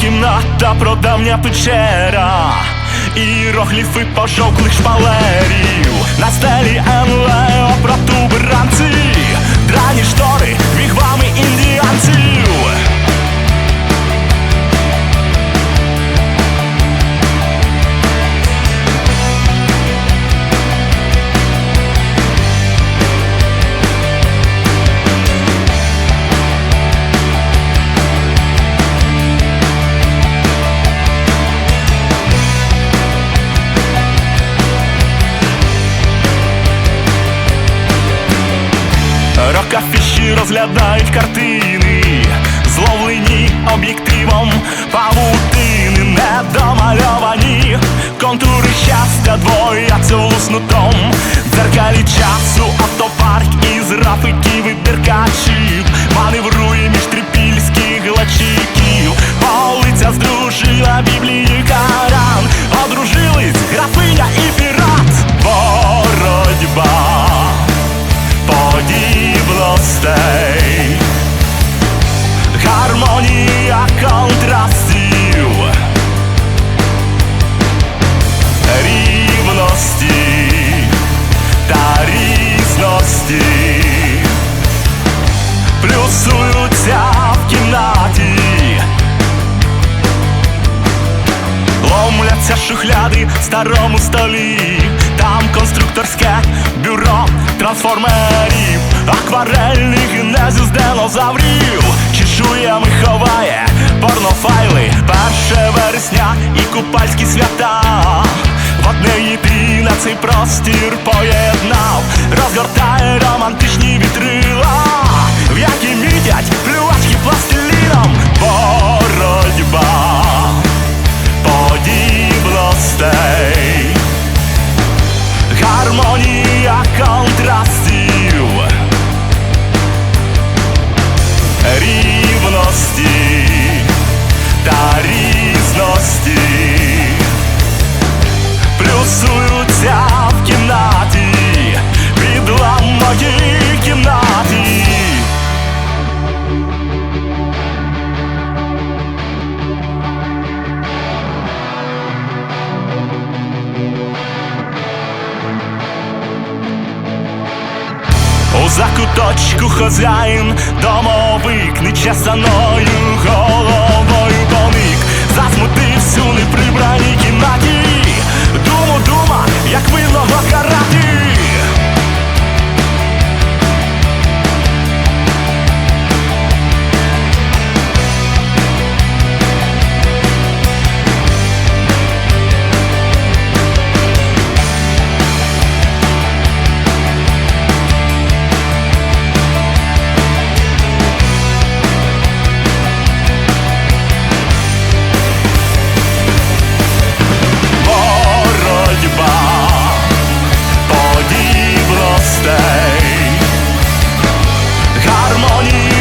кімната, продавня печера, іерогліфи пожовклих шпалерів, на стелі НЛО протуберанці, драні штори, Рокафіші розглядають картини, зловлені об'єктивом. Павутини, недомальовані. Контури щастя двояться луснутом дзеркалі часу, автопарк із рафиків і маневрує між трипільських глачиків, полиця здружила Біблії плюсуються в кімнаті. Ломляться шухляди в старому столі, там конструкторське бюро трансформерів, акварельний генезис динозаврів, чешуями ховає порнофайли, перше вересня і купальські свята. В одне єдине цей простір поєднав, розгортає романтичні вітрила, в які мітять плювачки пластиліном, боротьба подібностей, гармонія контрастів, рівності У закуточку хозяїн домовик нечесаною головою money.